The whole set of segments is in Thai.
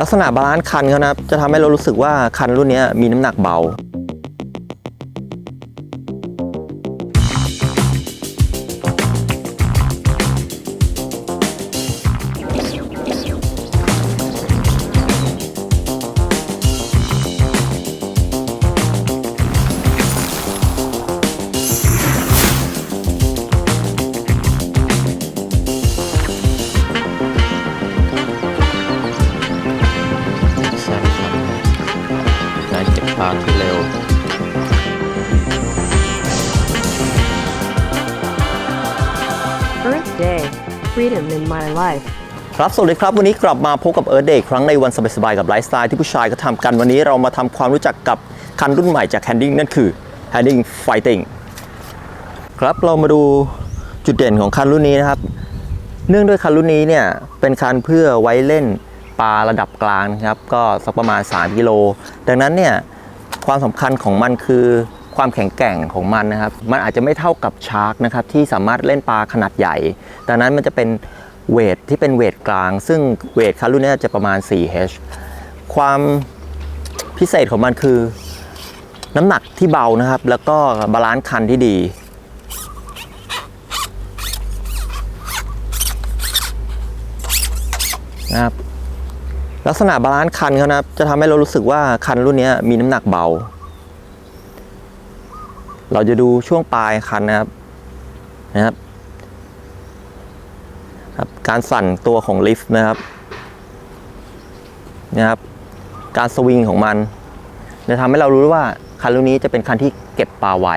ลักษณะบาลานซ์คันเขานะจะทำให้เรารู้สึกว่าคันรุ่นนี้มีน้ำหนักเบา การเก็บภาพที่เร็ว Earth Day Freedom in My Life ครับ สวัสดีครับ วันนี้กลับมาพบกับ Earth Day ครั้งในวันสบายๆ กับไลฟ์สไตล์ที่ผู้ชายก็ทำกัน วันนี้เรามาทำความรู้จักกับคันรุ่นใหม่จาก Handing นั่นคือ Handing Fighting ครับ เรามาดูจุดเด่นของคันรุ่นนี้นะครับ เนื่องด้วยคันรุ่นนี้เนี่ย เป็นคันเพื่อไว้เล่นปลาระดับกลางนะครับ ก็สักประมาณ 3 กิโล ดังนั้นเนี่ย ความสำคัญของมันคือความแข็งแกร่งของมันนะครับ มันอาจจะไม่เท่ากับชาร์กนะครับที่สามารถเล่นปลาขนาดใหญ่ดังนั้นมันจะเป็นเวทที่เป็นเวทกลาง ซึ่งเวทคันรุ่นนี้จะประมาณ 4H ความพิเศษของมันคือ น้ำหนักที่เบานะครับ แล้วก็บาลานซ์คันที่ดีนะครับ ลักษณะบาลานซ์คันเขานะครับจะทำให้เรารู้สึกว่าคันรุ่นนี้มีน้ำหนักเบา เราจะดูช่วงปลายคันนะครับนะครับครับการสั่นตัวของลิฟต์นะครับนะครับ การสวิงของมันจะทำให้เรารู้ว่าคันรุ่นนี้จะเป็นคันที่เก็บปลาไว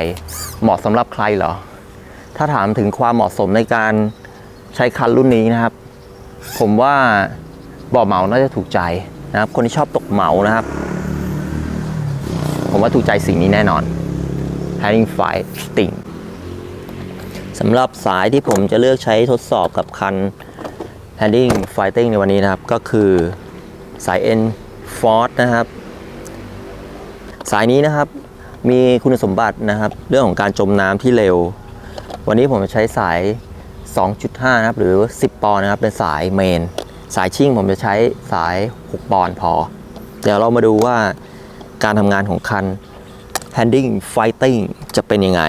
เหมาะสำหรับใครเหรอ ถ้าถามถึงความเหมาะสมในการใช้คันรุ่นนี้นะครับ ผมว่า บ่อเหมาน่าจะถูกใจนะครับ คนที่ชอบตกเหมานะครับ ผมว่าถูกใจสิ่งนี้แน่นอน Hanging Fighting สำหรับสายที่ผมจะเลือกใช้ทดสอบกับคัน Hanging Fighting ในวันนี้นะครับ ก็คือสาย N Force นะครับ สายนี้นะครับมีคุณสมบัตินะครับ เรื่องของการจมน้ำที่เร็ว วันนี้ผมจะใช้สาย 2.5 นะครับ หรือ 10 ปอนด์นะครับ เป็นสายเมน สายชิ่งผมจะใช้สาย 6 ปอนด์พอ เดี๋ยวเรามาดูว่าการทำงานของคัน handling Fighting จะเป็นยังไง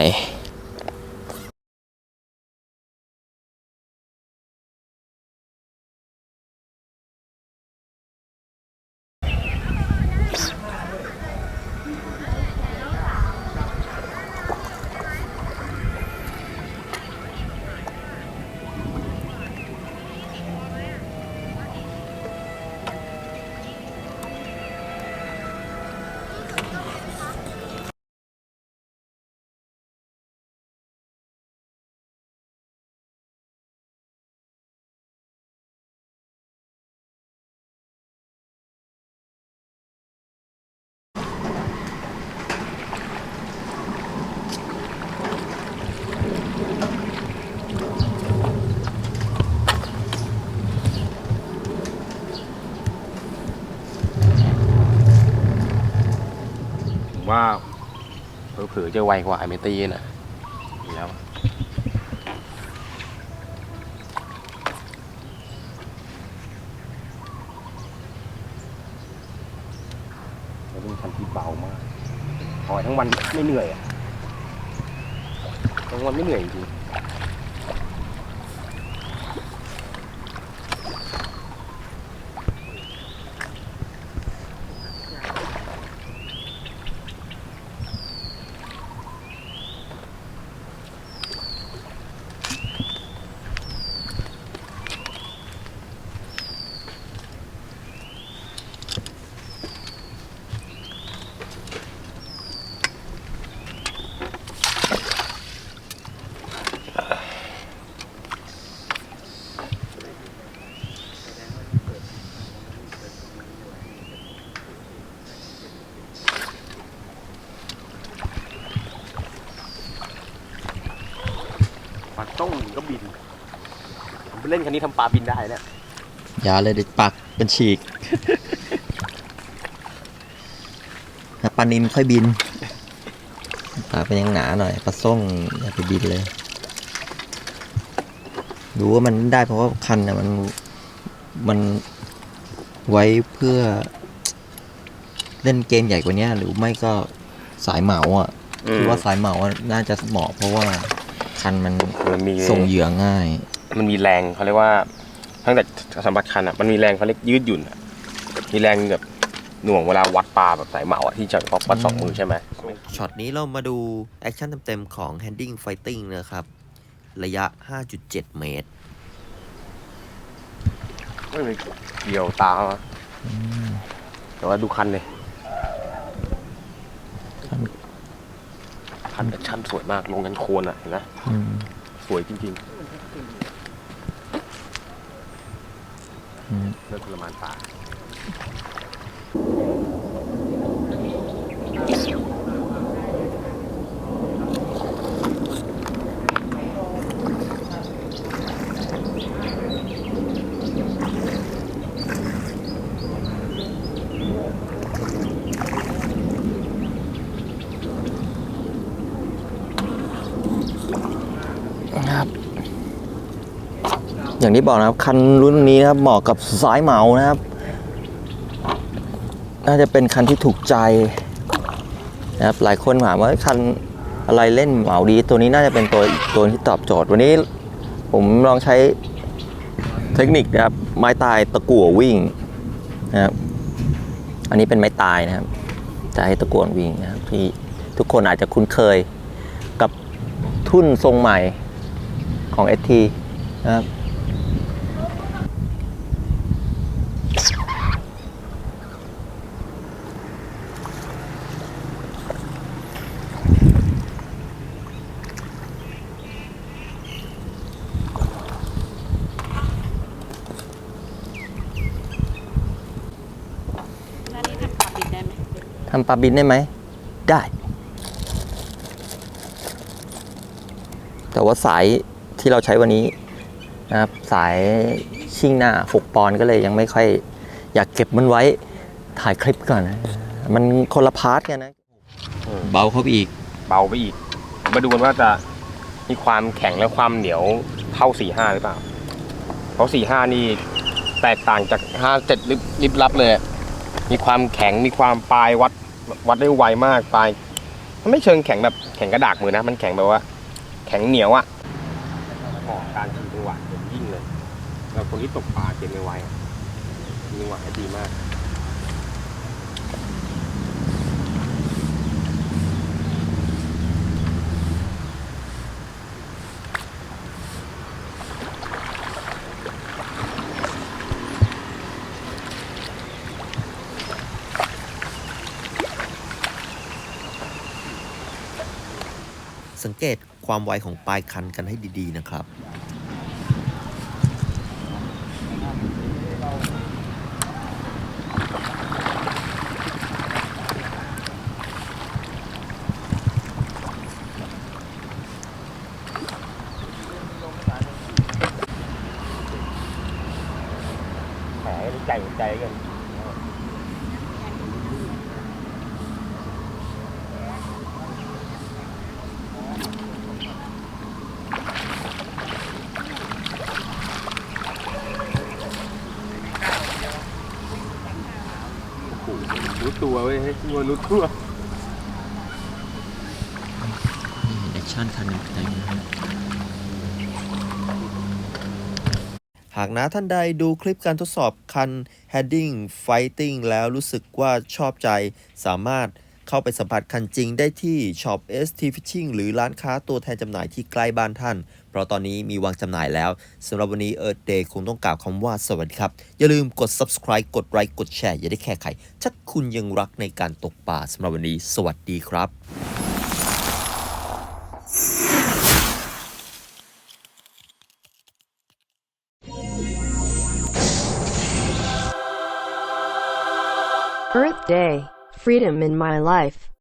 ว่าเผลอๆจะไวกว่าไอเมตี้นะอยู่แล้วแล้วเป็นคันที่เบามากหอยทั้งวันไม่เหนื่อยอะทั้งวันไม่เหนื่อยจริง เล่นคันนี้ทำปลาบินได้เนี่ยอย่าเลยเด็ดปักเป็นฉีกถ้าปลานินค่อยบินปลาเป็นยังหนาหน่อยปลาส้งอย่าไปบินเลย ดูว่ามันได้เพราะว่าคันเนี่ยมันมันไว้เพื่อเล่นเกมใหญ่กว่านี้หรือไม่ก็สายเหมาอะอืมคิดว่าสายเหมาอะน่าจะเหมาะเพราะว่าคันมันมันมี ส่งเหยื่อง่าย มันมีแรงเขาเรียกว่าตั้งแต่สัมผัสคันอะมันมีแรงเขาเรียกยืดหยุ่นอะมีแรงแบบหน่วงเวลาวัดปลาแบบสายเหมาอะที่จะพอวัดสองมือใช่ไหมช็อตนี้เรามาดูแอคชั่นเต็มๆของ Handing Fighting นะครับ ระยะ 5.7 เมตร ไม่มีเกี่ยวตามาแต่ว่าดูคันเลยคันคันแอคชั่นสวยมากลงกันโคนอะเห็นไหมสวยจริงอืมๆ เรื่องทรมานป่า อย่างที่บอกนะครับ คันรุ่นนี้นะครับเหมาะกับสายเหมานะครับ น่าจะเป็นคันที่ถูกใจนะครับ หลายคนถามว่าคันอะไรเล่นเหมาดี ตัวนี้น่าจะเป็นตัวตัวที่ตอบโจทย์ วันนี้ผมลองใช้เทคนิคนะครับ ไม้ตายตะกั่ววิ่งนะครับ อันนี้เป็นไม้ตายนะครับ จะให้ตะกั่ววิ่งนะครับ ที่ทุกคนอาจจะคุ้นเคยกับทุ่นทรงใหม่ของ ST นะครับ ร้านนี้ทำปลาบิดได้ไหม ทำปลาบินได้ไหม ได้ แต่ว่าสายที่เราใช้วันนี้นะครับสายชิ่งหน้า6ปอนด์ก็เลยยังไม่ค่อยอยากเก็บมันไว้ถ่ายคลิปก่อนนะมันคนละพาร์ทกันนะ เบาเข้าไปอีก เบาไปอีก มาดูกันว่าจะมีความแข็งและความเหนียวเท่าสี่ห้าหรือเปล่า เพราะสี่ห้านี่แตกต่างจากห้าเจ็ดลิบลิบลับเลยอะมีความแข็งมีความปลายวัด วัดได้ไวมากปลายมันไม่เชิงแข็งแบบแข็งกระดากมือนะ มันแข็งแบบว่า แข็งเหนียวอะหมาะการชิงจังหวะเด่นยิ่งเลยแล้วคนที่ตกปลาเก็บไม่ไวอะชิงจังหวะได้ดีมาก สังเกตความไวของปลายคันกันให้ดีๆนะครับแหมใจหัวใจกัน รู้ตัวเว้ยให้ตัวรู้ตัวแอคชั่นคันเต็มนะฮะ หากนะท่านใดดูคลิปการทดสอบคัน Heading Fighting แล้วรู้สึกว่าชอบใจ สามารถเข้าไปสัมผัสคันจริงได้ที่ช็อป ST Fishing หรือร้านค้าตัวแทนจำหน่ายที่ใกล้บ้านท่าน เพราะตอนนี้มีวางจำหน่ายแล้วสำหรับวันนี้ Earth Day คงต้องกล่าวคำว่าสวัสดีครับ อย่าลืมกด subscribe กดไลค์กดแชร์อย่าได้แค่ไขถ้าคุณยังรักในการตกปลาสำหรับวันนี้ สวัสดีครับ Earth Day. Freedom in my life.